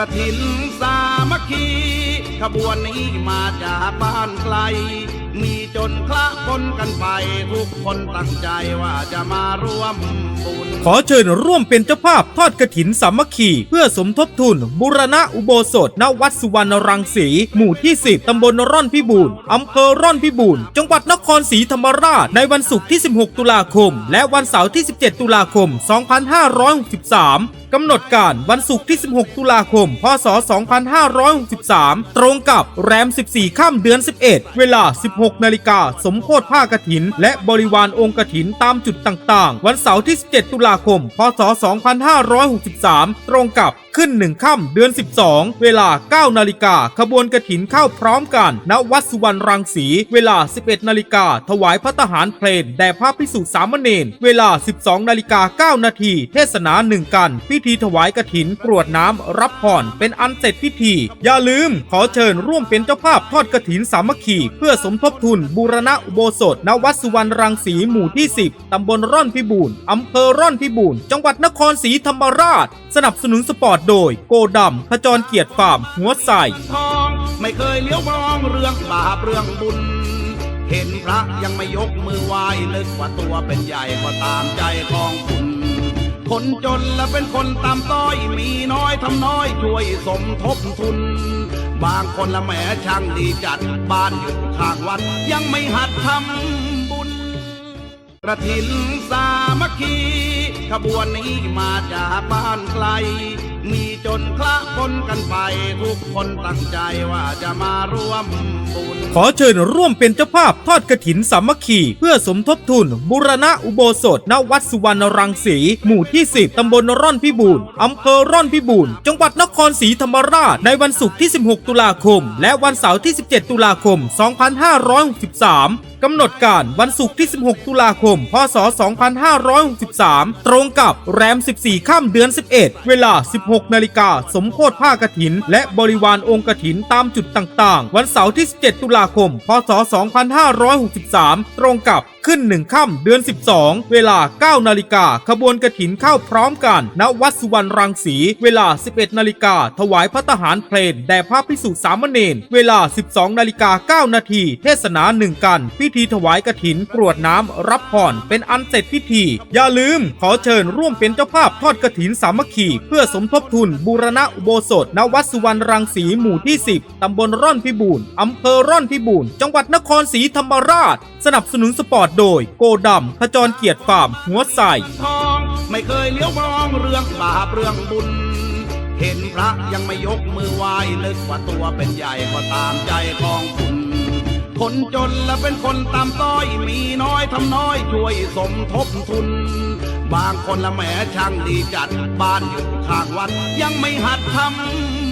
ระถินสามัคคีขบวนนี้มาจากบ้านไกล มีจนคละคนกันไป ทุกคนตั้งใจว่าจะมาร่วมบุญ ขอเชิญร่วมเป็นเจ้าภาพทอดกระถินสามัคคีเพื่อสมทบทุน บุรณะอุโบสถณวัดสุวรรณรังสี หมู่ที่ 10 ตำบลร่อนพิบูรณ์อำเภอร่อนพิบูรณ์จังหวัดนครศรีธรรมราช ในวันศุกร์ที่ 16 ตุลาคม และวันเสาร์ที่ 17 ตุลาคม 2563 กำหนดการวันศุกร์ที่ 16 ตุลาคม พศ 2563 ตรงกับแรม 14 ข้ามเดือน 11 เวลา 16 นาฬิกา สมโพธผ้ากฐิน และบริวารองค์กฐินตามจุดต่างๆ วันเสาร์ที่ 17 ตุลาคม พศ 2563 ตรงกับขึ้นหนึ่งค่ำเดือน 12 เวลา 9 นาฬิกาขบวนกฐินเข้าพร้อมกันณวัดสุวรรณรังสี เวลา 11 นาฬิกาถวายพระทหารเพลงแด่พระพิสุสามเณรเวลา 12 นาฬิกา 9 นาทีเทศนาหนึ่งกันพิธีถวายกฐินกรวดน้ำรับพรเป็นอันเสร็จพิธี อย่าลืมขอเชิญร่วมเป็นเจ้าภาพทอดกฐินสามัคคีเพื่อสมทบทุนบูรณะอุโบสถณวัดสุวรรณรังสีหมู่ที่ 10 ตำบลร่อนพิบูรณ์อำเภอร่อนพิบูรณ์จังหวัดนครศรีธรรมราช สนับสนุนสปอร์ตโดย โกดำขจรเกียรติฟาร์มหัวใสทองไม่เคยเลี้ยวมองเรื่องบาปเรื่องบุญ เห็นพระยังไม่ยกมือไหว้นึกว่าตัวเป็นใหญ่ก็ตามใจของคุณ คนจนและเป็นคนตามต้อยมีน้อยทำน้อยช่วยสมทบทุน บางคนละแหมช่างดีจัดบ้านอยู่ข้างวัด ยังไม่หัดทำบุญกระถินสามัคคี ขบวนนี้มาจากบ้านไกล มีจนคละคนกันไปทุกคนตั้งใจว่าจะมาร่วมบุญ ขอเชิญร่วมเป็นเจ้าภาพทอดกระถินสามัคคีเพื่อสมทบทุน บุรณะอุโบสถณวัดสุวรรณรังสี หมู่ที่ 10 ตำบลร่อนพิบูรณ์อำเภอร่อนพิบูรณ์จังหวัดนครศรีธรรมราช ในวันศุกร์ที่ 16 ตุลาคม และวันเสาร์ที่ 17 ตุลาคม 2563 กำหนดการวันศุกร์ที่ 16 ตุลาคม พศ 2563 ตรงกับแรม 14 ข้ามเดือน 11 เวลา 16 นาฬิกา สมโพธผ้ากถิน และบริวารองค์กถินตามจุดต่างๆ วันเสาร์ที่ 17 ตุลาคม พศ 2563 ตรงกับขึ้นหนึ่งค่ำเดือน 12 เวลา 9 นาฬิกาขบวนกฐินเข้าพร้อมกันณวัดสุวรรณรังสี เวลา 11 นาฬิกาถวายพระทหารเพลงแด่พระพิสุสามเณรเวลา 12 นาฬิกา 9 นาทีเทศนาหนึ่งกัน พิธีถวายกฐินกรวดน้ำรับพรเป็นอันเสร็จพิธี อย่าลืมขอเชิญร่วมเป็นเจ้าภาพทอดกฐินสามัคคีเพื่อสมทบทุนบูรณะอุโบสถณวัดสุวรรณรังสีหมู่ที่ 10 ตำบลร่อนพิบูรณ์อำเภอร่อนพิบูรณ์จังหวัดนครศรีธรรมราช สนับสนุนสปอร์ตโดยโกดำขจรเกียรติฟาร์มหัวใสทองไม่เคยเลี้ยวมองเรื่องบาปเรื่องบุญ เห็นพระยังไม่ยกมือไหว้นึกว่าตัวเป็นใหญ่ก็ตามใจของคุณคนจนและเป็นคนตามต้อยมีน้อยทำน้อยช่วยสมทบทุน บางคนละแหมช่างดีจัดบ้านอยู่ข้างวัดยังไม่หัดทำ